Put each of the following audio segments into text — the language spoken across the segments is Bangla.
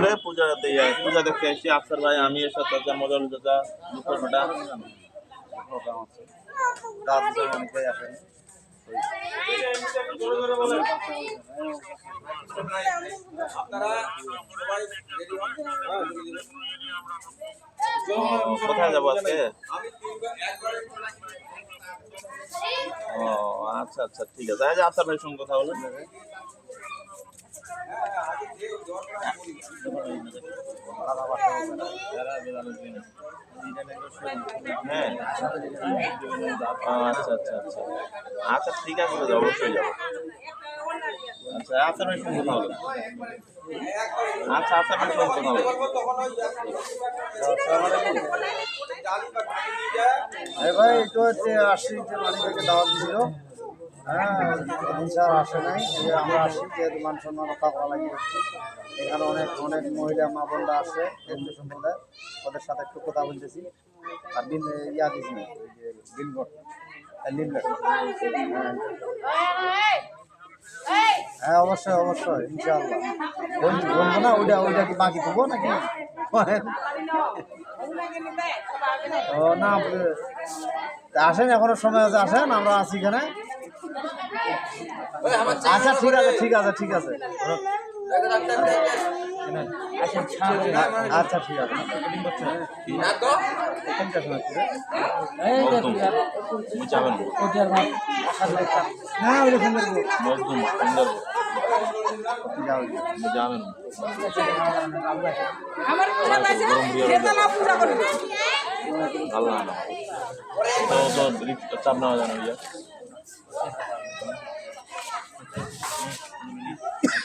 বিষয় দেখতে এসেছি আফসার ভাই, আমি এসব চাচা মজাল চাচা মুখর কোথায় যাব আজকে? ও আচ্ছা আচ্ছা ঠিক আছে। আজ আফসার ভাইয়ের সঙ্গে কথা হ্যাঁ আচ্ছা আচ্ছা আচ্ছা আচ্ছা ঠিক আছে অবশ্যই আচ্ছা ভাইয়ের সঙ্গে কথা বলেন আচ্ছা আফসার ভাইয়ের সঙ্গে কথা বলেন ভাই একটু আসছি যে মালিককে দাওয়াত দিছিল হ্যাঁ স্যার আসে নাই। আমরা আসি যেহেতু মান রক্ষা করা লাগে এখানে অনেক অনেক মহিলা, মা বোনরা আসে হিন্দু সম্প্রদায়। ওদের সাথে একটু কথা বলতেছি। আর দিন ইয়া দিছি ওই যে হ্যাঁ অবশ্যই অবশ্যই, ইনশাআল্লাহ। বল- বলব না, ওইটা ওইটা কি বাকি দেবো নাকি? ও, না, আসেন, এখনও সময় আছে, আসেন, আমরা আছি এখানে। আচ্ছা ঠিক আছে ঠিক আছে ঠিক আছে। আচ্ছা ঠিক আছে। কোনটা সময় ছিল? মজদুম যাবেন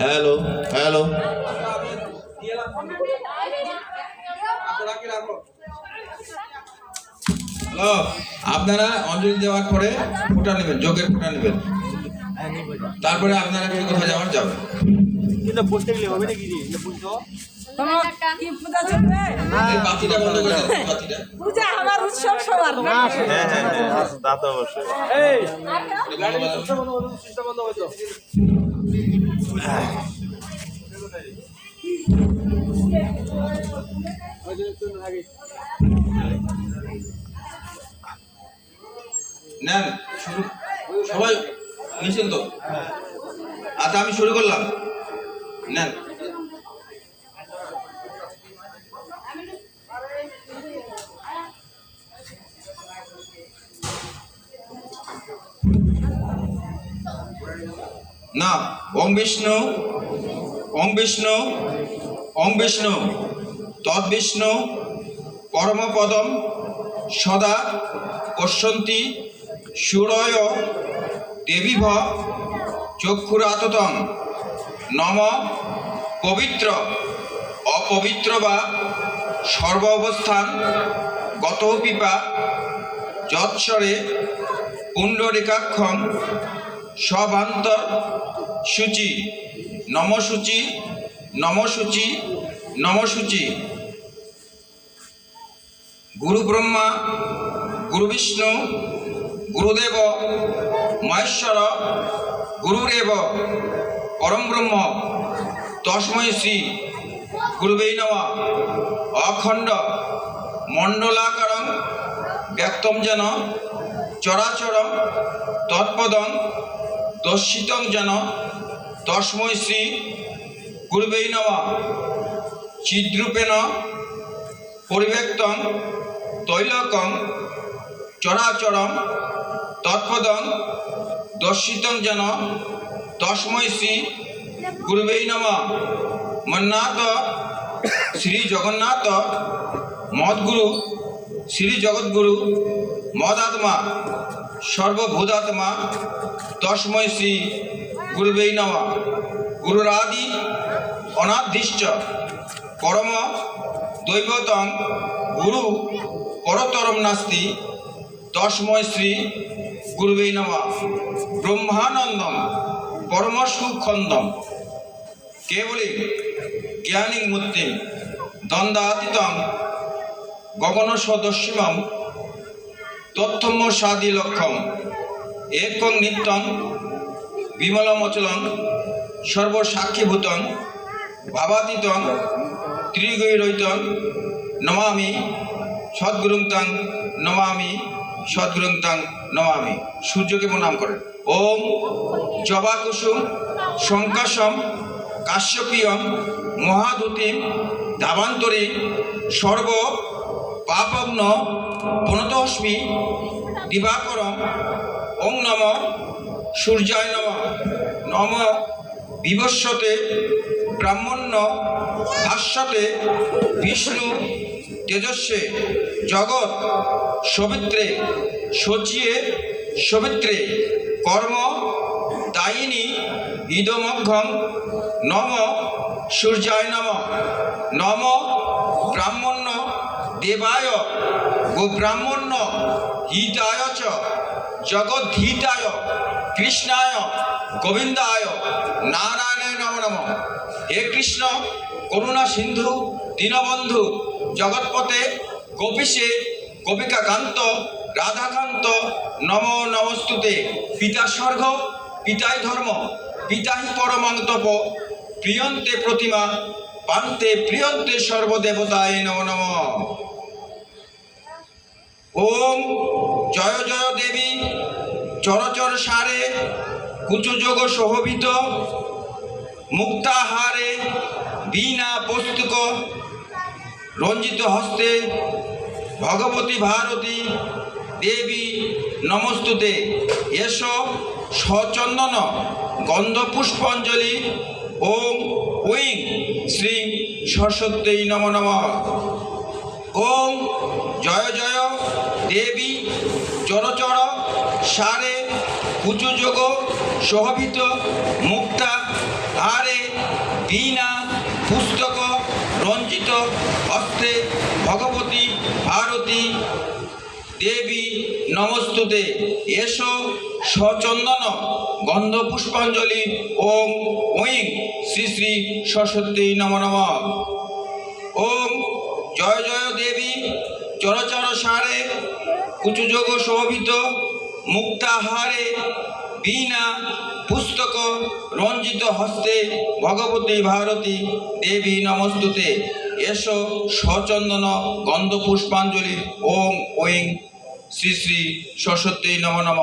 হ্যালো হ্যালো হ্যালো আপনারা অঞ্জলি দেওয়ার পরে ফুটা নেবেন যোগের ফুটা নেবেন। তারপরে আপনারা কি কোথায় যাওয়ার যাবেন। তোমার কি পূজা চলবে এই বাতিটা বন্ধ করে পূজা আমার উৎসব সবার না? হ্যাঁ হ্যাঁ হ্যাঁ তা তো অবশ্যই। এটা শুরু সবাই নিশ্চিন তো আচ্ছা আমি শুরু করলাম। নেন। না ওং বিষ্ণু ওং বিষ্ণু ওং বিষ্ণু তদ্বিষ্ণু পরমপদম, সদা পশ্যন্তি সুরয়, দেবীভ চক্ষুরাততং নম পবিত্র, অপবিত্র বা সর্ব অবস্থান গত পিপা, যৎসরে, পুণ্ডরিকাক্ষম, সবান্তর সূচি, নমসূচি নমসূচি নমসূচি। গুরু ব্রহ্মা, গুরু বিষ্ণু, গুরুদেব, মহেশ্বর, গুরুরেব। পরম ব্রহ্ম তস্মৈ শ্রী গুরুবেই নমঃ। অখণ্ড মণ্ডলাকারং ব্যক্তম যেন, চরাচরম তৎপদং দর্শিতং যেন তস্মৈ শ্রী গুরুবেই নমঃ। চিদ্রূপেণ পরিব্যক্তং তৈলকং চরাচরম তৎপদং দর্শিতং যেন তস্মৈ শ্রী গুরুবেই নমঃ। মন্নাথ শ্রী জগন্নাথ মদগুরু শ্রী জগৎগুরু মদাত্মা, সর্বভূতাত্মা তস্মৈ শ্রী গুরুবেই নমঃ। গুরুরাদি অনাধিষ্ঠ পরম দৈবতং গুরু পরতরম নাস্তি তস্ময় শ্রী গুরুবে নম। ব্রহ্মানন্দম পরম সুখন্দম কেবলি জ্ঞানী মূর্তি দ্বন্দ্বাতীতং গগন সদস্যম তথ্যম সাদি লক্ষম একং নিত্যং বিমলমচলং সর্বসাক্ষীভূতং ভাবাতীতং ত্রিগৈরৈতং নমামি সদ্গুরুং নমামি সদ্গুরুং নমামি। সূর্যকে প্রণাম করেন। ওম জবা কুসুম শঙ্কাশম কাশ্যপীয়ম, মহাদূতিম দাবান্তরী সর্ব পাপগ্ন বনতস্মি দিবাকরম, ওং নম, সূর্যায় নম নম বিবস্বতে ব্রাহ্মণ্য ভাষ্যতে, বিষ্ণু তেজস্বে, জগৎ সবিত্রে সচিয়ে সবিত্রে। কর্ম, দায়িনী ইদমঘ্যং নম, সূর্যায় নম। নম, ব্রাহ্মণ্য, দেবায় গো ব্রাহ্মণ্য হিতায় চ। জগদ্ধিতায়, কৃষ্ণায়, গোবিন্দায়, নারায়ণায় নম নম। হে কৃষ্ণ, করুণা সিন্ধু, দীনবন্ধু জগৎপতে গোপীশে গোপিকাকান্ত রাধাকান্ত নম নমস্তুতে। পিতা স্বর্গ, পিতাই ধর্ম পিতাহি পরমান্তপ, প্রিয়ন্তে প্রতিমা, পান্তে প্রিয়ন্তে সর্বদেবতায় নম নম। ওম জয় জয় দেবী চরচর সারে কুচযোগ শোভিত মুক্তাহারে, বীণা পুস্তক রঞ্জিত হস্তে, ভগবতী ভারতী দেবী নমস্তুতে। এসো, সচন্দন গন্ধ পুষ্পাঞ্জলি ওম ওইং শ্রী সরস্বতী নম নম। ওম জয় জয় দেবী চরচর সারে কুচযোগ শোভিত মুক্তা হারে বীণা পুস্তক রঞ্জিত হস্তে ভগবতী ভারতী দেবী নমস্তুতে। এসো সচন্দন, গন্ধ পুষ্পাঞ্জলি, ওম ঐং শ্রী শ্রী সরস্বতী নম নম। ওম জয় জয় দেবী, চরচর সারে, কুচযোগ শোভিত, মুক্তাহারে, বীণা, পুস্তক, রঞ্জিত হস্তে, ভগবতী ভারতী দেবী নমস্তুতে। এসো সচন্দন, গন্ধ পুষ্পাঞ্জলি, ওম ওইং শ্রী শ্রী সরস্বতী নম নম।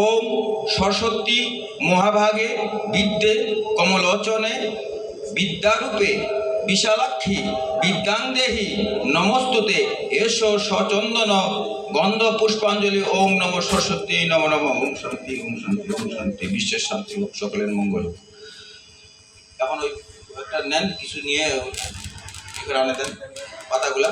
ওম সরস্বতী মহাভাগে বিদ্যে কমলোচনে বিদ্যারূপে বিশালাক্ষী বিদ্যাং দেহি নমস্তুতে। এসো সচন্দন গন্ধ পুষ্পাঞ্জলি ওম নম সরস্বতী নম নম। ওম শান্তি ওম শান্তি ওম শান্তি। বিশ্বের শান্তি হোক, সকলের মঙ্গল এখন ওই একটা নেন, কিছু নিয়ে এখানে দেন, পাতাগুলা।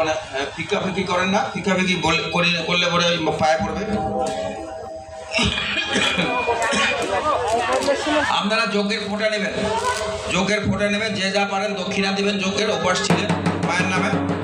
ওখানে হ্যাঁ, ফিকা ফিকি করেন না। ফিকা ফিকি বলে- করলে পরে ওই পায়ে পড়বে। আপনারা যজ্ঞের ফোঁটা নেবেন। যজ্ঞের ফোঁটা নেবেন যে যা পারেন দক্ষিণা দেবেন যজ্ঞের উপাস ছিলেন মায়ের নামে।